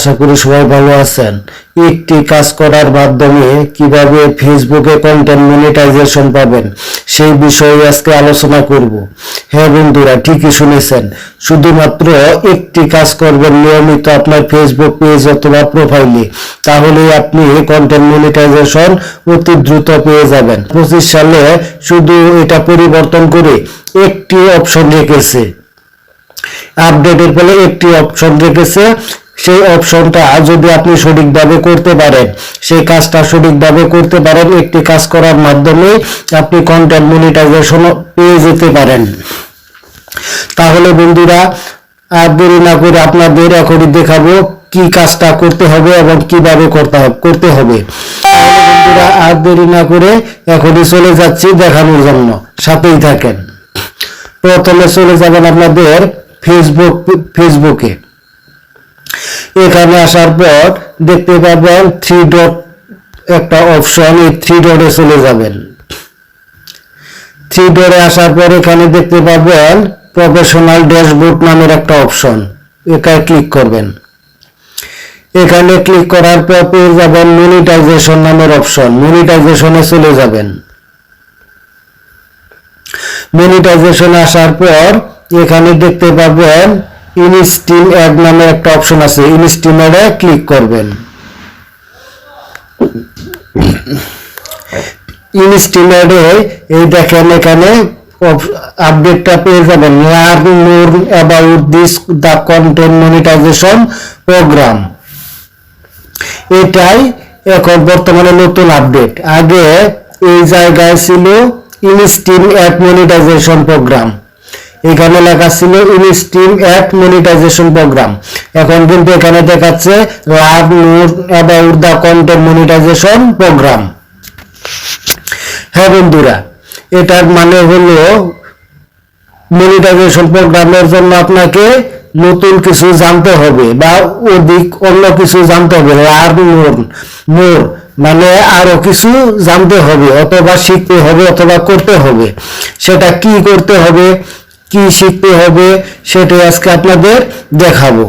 আশা করি সবাই ভালো আছেন। একটি কাজ করার মাধ্যমে কীভাবে ফেসবুকে কন্টেন্ট মনিটাইজেশন পাবেন, সেই বিষয়ে আজকে আলোচনা করব। হ্যাঁ বন্ধুরা, ঠিকই শুনেছেন। শুধুমাত্র একটি কাজ করবেন নিয়মিত আপনার ফেসবুক পেজ অথবা প্রোফাইলে তাহলে আপনি কন্টেন্ট মনিটাইজেশন অতি দ্রুত পেয়ে যাবেন। পঁচিশ সালে শুধু এটা পরিবর্তন করে একটি অপশন রেখেছে। আপডেটের ফলে একটি অপশন রেখেছে। সেই অপশনটা যদি আপনি সঠিকভাবে করতে পারেন, সেই কাজটা সঠিকভাবে করতে পারেন, একটি কাজ করার মাধ্যমে আপনি কন্টেন্ট মনিটাইজেশন পেয়ে যেতে পারেন। তাহলে বন্ধুরা, আর দেরি না করে আপনাদের এখনই দেখাবো কি কাজটা করতে হবে এবং কীভাবে করতে হবে করতে হবে। বন্ধুরা, আর দেরি না করে এখনই চলে যাচ্ছি দেখানোর জন্য। সাথেই থাকেন। প্রথমে চলে যাবেন আপনাদের ফেসবুক ফেসবুকে এখানে আসার পর দেখতে পাবেন থ্রি ডট একটা অপশন এই থ্রি ডটে চলে যাবেন। থ্রি ডটে আসার পর এখানে দেখতে পাবেন প্রফেশনাল ড্যাশবোর্ড নামের একটা অপশন এখানে ক্লিক করবেন। এখানে ক্লিক করার পর পেয়ে যাবেন মনিটাইজেশন নামের অপশন মনিটাইজেশনে চলে যাবেন। মনিটাইজেশন আসার পর এখানে দেখতে পাবেন ইনস্টিম অ্যাড নামে একটা অপশন আছে ইনস্টিম অ্যাডে ক্লিক করবেন। ইনস্টিম অ্যাডে এই দেখেন এখানে আপডেটটা পেয়ে যাবেন। Learn more about this the content monetization program এটাই এখন বর্তমানে নতুন আপডেট। আগে এই জায়গায় ছিল ইনস্টিম অ্যাড মনিটাইজেশন প্রোগ্রাম এখানে লেখা ছিল ইনস্টিম অ্যাড মনিটাইজেশন প্রোগ্রাম। এখন কিন্তু এখানে দেখাচ্ছে লাভ, note about the content monetization program. হ্যাঁ বন্ধুরা, এটার মানে হলো মনিটাইজেশন প্রোগ্রামের জন্য আপনাকে নতুন কিছু জানতে হবে বা অধিক অন্য কিছু জানতে হবে। লার্ন মোর মোর মানে আরও কিছু জানতে হবে, অথবা শিখতে হবে অথবা করতে হবে। সেটা কি করতে হবে? কি শিখতে হবে সেটাই আজকে আপনাদের দেখাবো।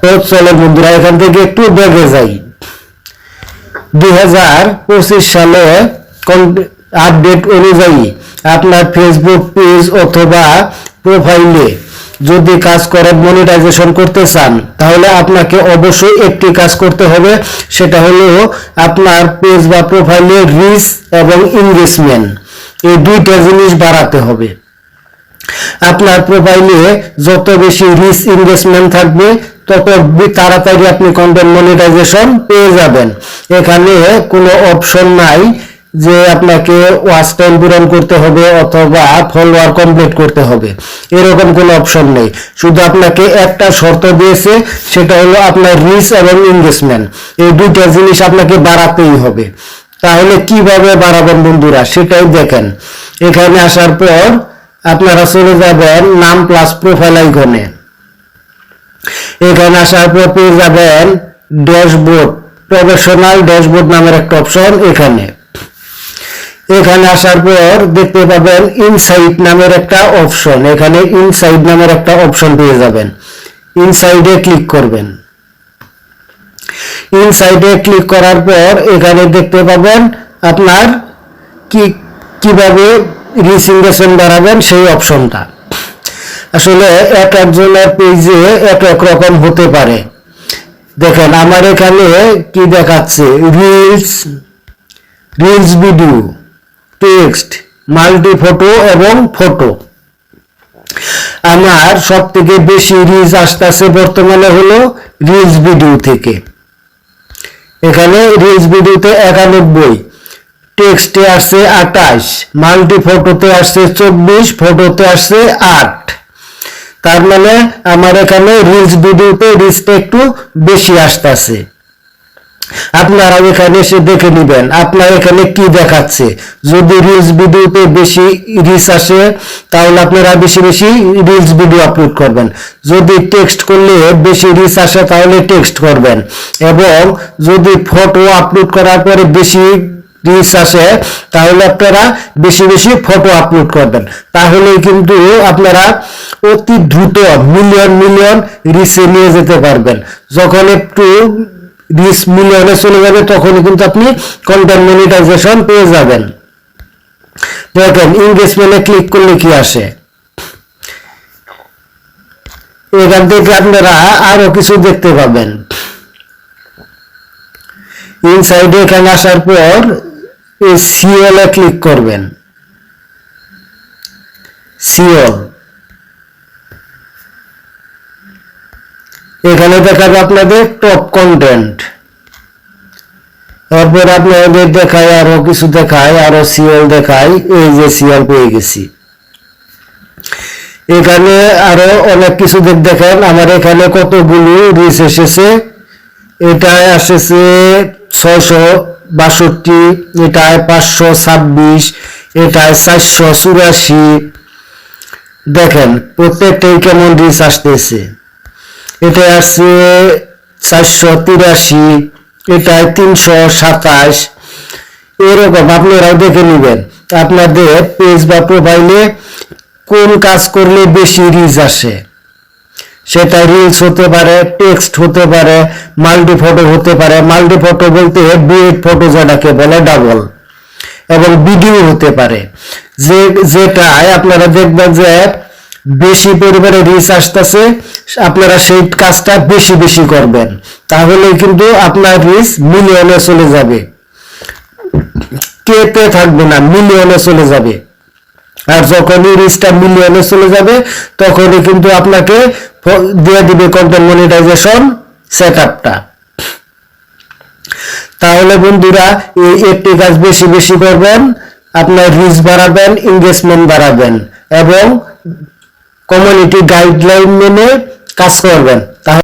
তো চলো বন্ধুরা, এখান থেকে একটু দেখে যাই। দুই হাজার পঁচিশ সালে আপডেট অনুযায়ী আপনার ফেসবুক পেজ অথবা প্রোফাইলে যদি কাজ করেন মনিটাইজেশন করতে চান, তাহলে আপনাকে অবশ্যই একটি কাজ করতে হবে, সেটা হলো আপনার পেজ বা প্রোফাইলে রিচ এবং এঙ্গেজমেন্ট এই দুইটা জিনিস বাড়াতে হবে। আপনার প্রোফাইলে যত বেশি রিচ ইনভেস্টমেন্ট থাকবে, তত তাড়াতাড়ি আপনি কন্টেন্ট মনিটাইজেশন পেয়ে যাবেন। এখানে কোনো অপশন নাই যে আপনাকে ওয়াচ টাইম পূরণ করতে হবে অথবা ফলোয়ার কমপ্লিট করতে হবে। এরকম কোনো অপশন নেই। শুধু আপনাকে একটা শর্ত দিয়েছে, সেটা হলো আপনার রিচ এবং ইনভেস্টমেন্ট এই দুইটা জিনিস আপনাকে বাড়াতেই হবে। তাহলে কীভাবে বাড়াবেন বন্ধুরা, সেটাই দেখেন। এখানে আসার পর আপনারা চলে যাবেন নাম প্লাস প্রোফাইল আইকনে এখানে আসার পর পেয়ে যাবেন ড্যাশবোর্ড প্রফেশনাল ড্যাশবোর্ড নামের একটা অপশন এখানে। এখানে আসার পর দেখতে পাবেন ইনসাইট নামের একটা অপশন এখানে ইনসাইড নামের একটা অপশন পেয়ে যাবেন। ইনসাইডে ক্লিক করবেন। ইনসাইডে ক্লিক করার পর এখানে দেখতে পাবেন আপনার কি, কীভাবে রিসিংগেশন বাড়াবেন সেই অপশনটা আসলে এক একজনের পেজে এক এক রকম হতে পারে। দেখেন, আমার এখানে কি দেখাচ্ছে? Reels reels video text multi photo এবং ফটো আমার সব থেকে বেশি রিলস আসতেছে বর্তমানে হলো রিলস ভিডিও থেকে। এখানে রিলস ভিডিওতে একানব্বই। টেক্সটে আসছে আঠাশ, মাল্টি ফটোতে আসছে চব্বিশ, ফটোতে আসছে আট। তার মানে আমার এখানে রিলস ভিডিওতে রিচটা একটু বেশি আসতেছে। আপনারা এখানে এসে দেখে নেবেন, আপনার এখানে কি দেখাচ্ছে। যদি রিলস ভিডিওতে বেশি রিচ আসে, তাহলে আপনারা বেশি বেশি রিলস ভিডিও আপলোড করবেন। যদি টেক্সট করলে বেশি রিচ আসে, তাহলে টেক্সট করবেন। এবং যদি ফটো আপলোড করার পরে বেশি রিচ আসে তাহলে আপনারা বেশি বেশি ফটো আপলোড করবেন। তাহলেই কিন্তু আপনারা অতি দ্রুত মিলিয়ন মিলিয়ন রিচে নিয়ে যেতে পারবেন। যখন একটু রিচ মিলিয়নে চলে যাবে, তখনই কিন্তু আপনি কন্টেন্ট মনিটাইজেশন পেয়ে যাবেন। দেখেন ইংগেজমেন্টে ক্লিক করলে কি আসে? এখান থেকে আপনারা আরও কিছু দেখতে পাবেন। ইনসাইডে এখানে আসার পর এই সিওল ক্লিক করবেন। সিওল এখানে দেখাবে আপনাদের টপ কন্টেন্ট এরপর আপনাদের দেখায়, আরও কিছু দেখায়, আরও সিওল দেখায়, এই যে সিওল পেয়ে গেছি। এখানে আরও অনেক কিছু দেখ- দেখেন, আমার এখানে কতগুলো রিচ এসেছে। এটায় এসেছে ছয়শো বাষট্টি, এটায় পাঁচশো ছাব্বিশ, এটায় চারশো চুরাশি। দেখেন, প্রত্যেকটাই কেমন রিচ আসতেছে? এটা আসছে চারশো তিরাশি, এটায় তিনশো সাতাশ। এরকম আপনারাও দেখে নেবেন, আপনাদের পেজ বা প্রোফাইলে কোন কাজ করলে বেশি রিচ আসে। সেটা রিলস হতে পারে টেক্সট হতে পারে মাল্টি ফটো হতে পারে। মাল্টি ফটো বলতে ডুয়েট ফটো যেটাকে বলে ডাবল এবং ভিডিও হতে পারে। যে যেটায় আপনারা দেখবেন যে বেশি পরিমাণে রিচ আসতেছে, আপনারা সেই কাজটা বেশি বেশি করবেন। তাহলে কিন্তু আপনার রিচ মিলিয়নে চলে যাবে। কেতে থাকবে না মিলিয়নে চলে যাবে। আর যখনই রিচটা মিলিয়নে চলে যাবে, তখনই কিন্তু আপনাকে দিয়ে দিবে কন্টেন্ট মনিটাইজেশন সেট আপটা তাহলে বন্ধুরা, এই একটি কাজ বেশি বেশি করবেন, আপনার রিচ বাড়াবেন এঙ্গেজমেন্ট বাড়াবেন এবং কমিউনিটি গাইডলাইন মেনে কাজ করবেন। তাহলে